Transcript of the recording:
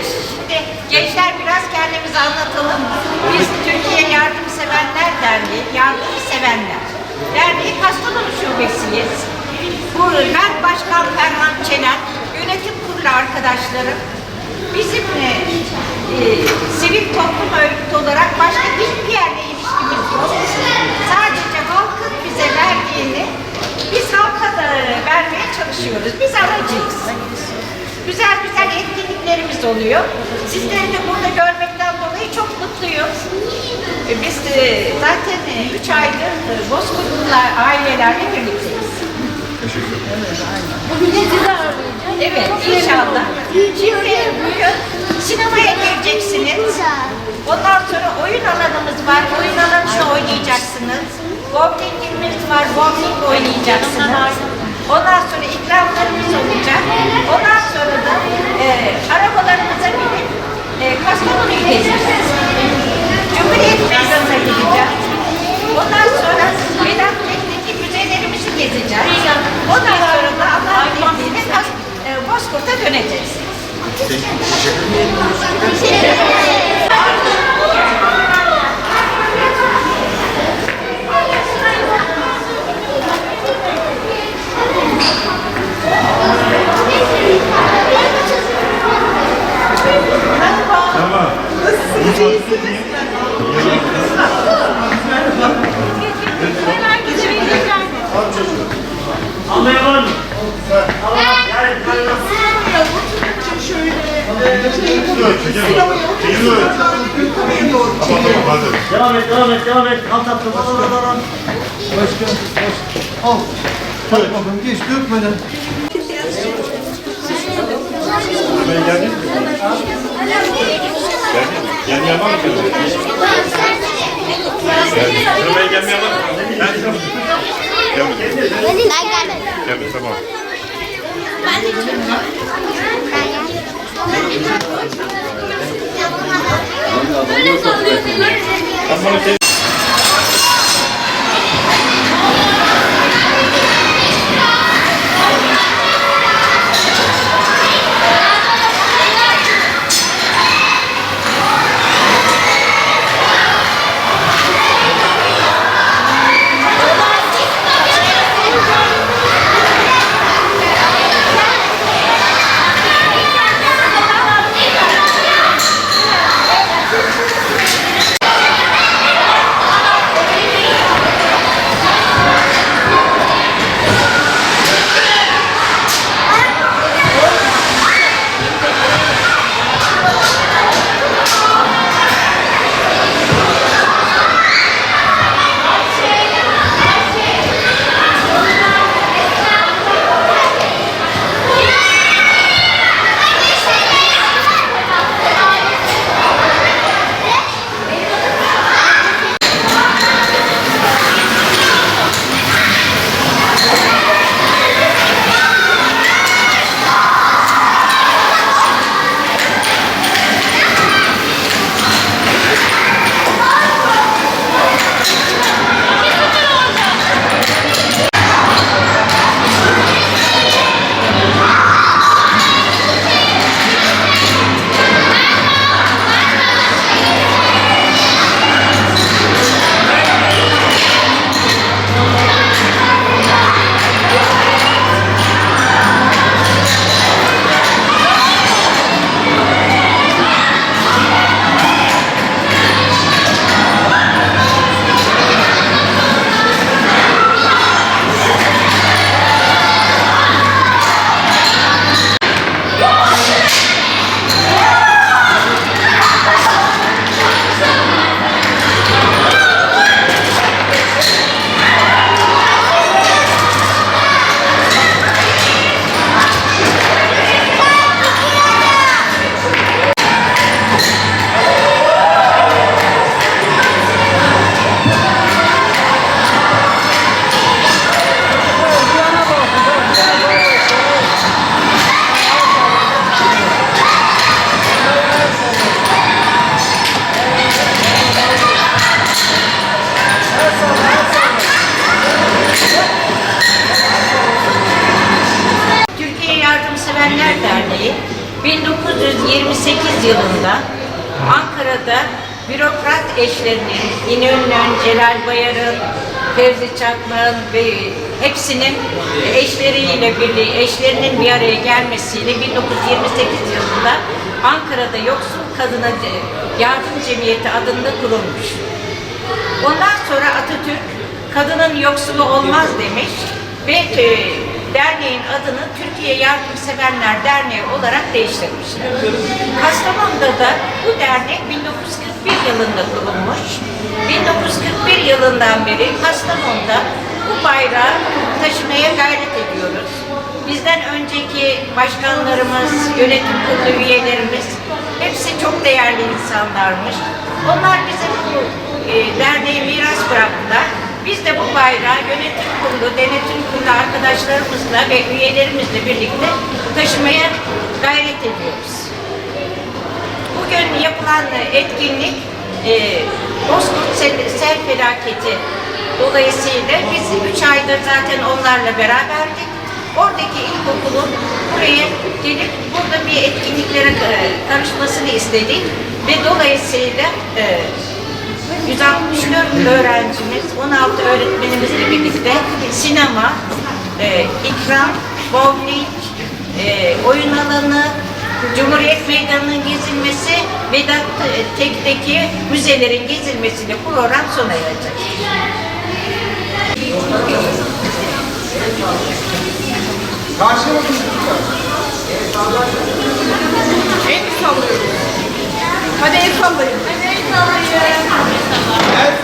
şimdi gençler biraz kendimizi anlatalım. Biz Türkiye Yardımseverler Derneği, Yardımsevenler Derneği Kastamonu Şubesiyiz. Ben Başkan Ferhan Çelen, yönetim kurulu arkadaşlarım. Bizim e, e, sivil toplum örgütü olarak başka hiçbir yerle ilişkimiz yok. Sadece halkın bize verdiğini biz halka da vermeye çalışıyoruz. Biz aracıyız. Güzel güzel etkinliklerimiz oluyor. Sizleri de burada görmekten dolayı çok mutluyum. E, Biz de zaten 3 aydır e, Bozkurtlular ailelerle birlikteyiz. Bugün de sizi ağırlayacağız. Evet inşallah. Şimdi bugün sinemaya geleceksiniz. Ondan sonra oyun alanımız var. Oyun alanında oynayacaksınız. Bowlingimiz var. Bowling oynayacaksınız. Ondan sonra ikramlarımız olacak. Ondan sonra da e, arabalarımıza binip e, Kastamonu'yu gezeceğiz. Cumhuriyet Meydanı'na gideceğiz. Ondan sonra Vedat Teknik müzelerimizi gezeceğiz. Ondan sonra da Allah'ın izniyle Kas- e, Bozkurt'a döneceğiz. Almaya var mı? Devam et, devam et, devam et. Al tatlım. Başkan, al. Hadi bakalım geç dökmeden. Geldim. Gelmeyen var mı? Geldim. Sıraya gelmeyen var mı? Ben Gelmedim. Ben gelmedim. Geldim tamam. Böyle sallıyorsun. Sen bana şey... 1928 yılında Ankara'da bürokrat eşlerinin, İnönü'nün, Celal Bayar'ın, Fevzi Çakmak'ın ve hepsinin eşleriyle birlikte, eşlerinin bir araya gelmesiyle 1928 yılında Ankara'da Yoksul Kadına Yardım Cemiyeti adında kurulmuş. Ondan sonra Atatürk kadının yoksulu olmaz demiş ve e, derneğin adını Türkiye Yardımseverler Derneği olarak değiştirmişler. Kastamonu'da da bu dernek 1941 yılında kurulmuş. 1941 yılından beri Kastamonu'da bu bayrağı taşımaya gayret ediyoruz. Bizden önceki başkanlarımız, yönetim kurulu üyelerimiz hepsi çok değerli insanlarmış. Onlar bize bu e, derneğe miras bıraktılar. Biz de bu bayrağı yönetim kurulu arkadaşlarımızla ve üyelerimizle birlikte taşımaya gayret ediyoruz. Bugün yapılan etkinlik e, Bozkurt sel, sel felaketi dolayısıyla biz üç aydır zaten onlarla beraberdik. Oradaki ilkokulun buraya gelip burada bir etkinliklere e, karışmasını istedik ve dolayısıyla e, 164 öğrencimiz, 16 öğretmenimizle birlikte sinema, e, ikram, bowling, e, oyun alanı, Cumhuriyet Meydanı'nın gezilmesi, Vedat Tek'teki müzelerin gezilmesiyle program sona erecek. Karşıya bakın çocuklar. El sallıyoruz. Hadi el sallayın. Hadi el sallayın. El.